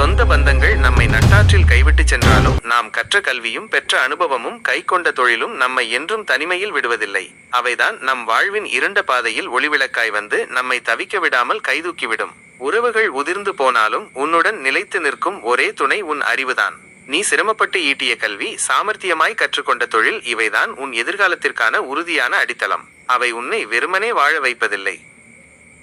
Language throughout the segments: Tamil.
சொந்த பந்தங்கள் நம்மை நட்டாற்றில் கைவிட்டு சென்றாலும் நாம் கற்ற கல்வியும் பெற்ற அனுபவமும் கைக்கொண்ட தொழிலும் நம்மை என்றும் தனிமையில் விடுவதில்லை. அவைதான் நம் வாழ்வின் இருண்ட பாதையில் ஒளிவிளக்காய் வந்து நம்மை தவிக்க விடாமல் கைதூக்கிவிடும். உறவுகள் உதிர்ந்து போனாலும் உன்னுடன் நிலைத்து நிற்கும் ஒரே துணை உன் அறிவுதான். நீ சிரமப்பட்டு ஈட்டிய கல்வி சாமர்த்தியமாய் கற்றுக்கொண்ட தொழில் இவைதான் உன் எதிர்காலத்திற்கான உறுதியான அடித்தளம். அவை உன்னை வெறுமனே வாழ வைப்பதில்லை.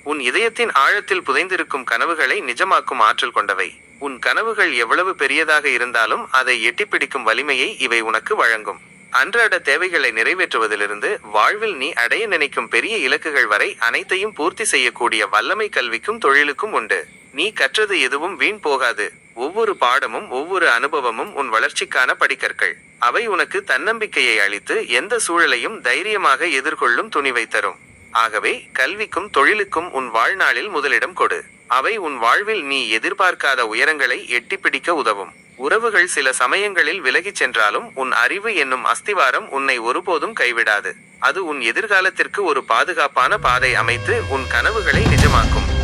உன் இதயத்தின் ஆழத்தில் புதைந்திருக்கும் கனவுகளை நிஜமாக்கும் ஆற்றல் கொண்டவை. உன் கனவுகள் எவ்வளவு பெரியதாக இருந்தாலும் அதை எட்டிப்பிடிக்கும் வலிமையை இவை உனக்கு வழங்கும். அன்றாட தேவைகளை நிறைவேற்றுவதிலிருந்து வாழ்வில் நீ அடைய நினைக்கும் பெரிய இலக்குகள் வரை அனைத்தையும் பூர்த்தி செய்யக்கூடிய வல்லமை கல்விக்கும் தொழிலுக்கும் உண்டு. நீ கற்றது எதுவும் வீண் போகாது. ஒவ்வொரு பாடமும் ஒவ்வொரு அனுபவமும் உன் வளர்ச்சிக்கான படிக்கற்கள். அவை உனக்கு தன்னம்பிக்கையை அளித்து எந்த சூழலையும் தைரியமாக எதிர்கொள்ளும் துணிவை தரும். ஆகவே கல்விக்கும் தொழிலுக்கும் உன் வாழ்நாளில் முதலிடம் கொடு. அவை உன் வாழ்வில் நீ எதிர்பார்க்காத உயரங்களை எட்டிப்பிடிக்க உதவும். உறவுகள் சில சமயங்களில் விலகிச் சென்றாலும் உன் அறிவு என்னும் அஸ்திவாரம் உன்னை ஒருபோதும் கைவிடாது. அது உன் எதிர்காலத்திற்கு ஒரு பாதுகாப்பான பாதை அமைத்து உன் கனவுகளை நிஜமாக்கும்.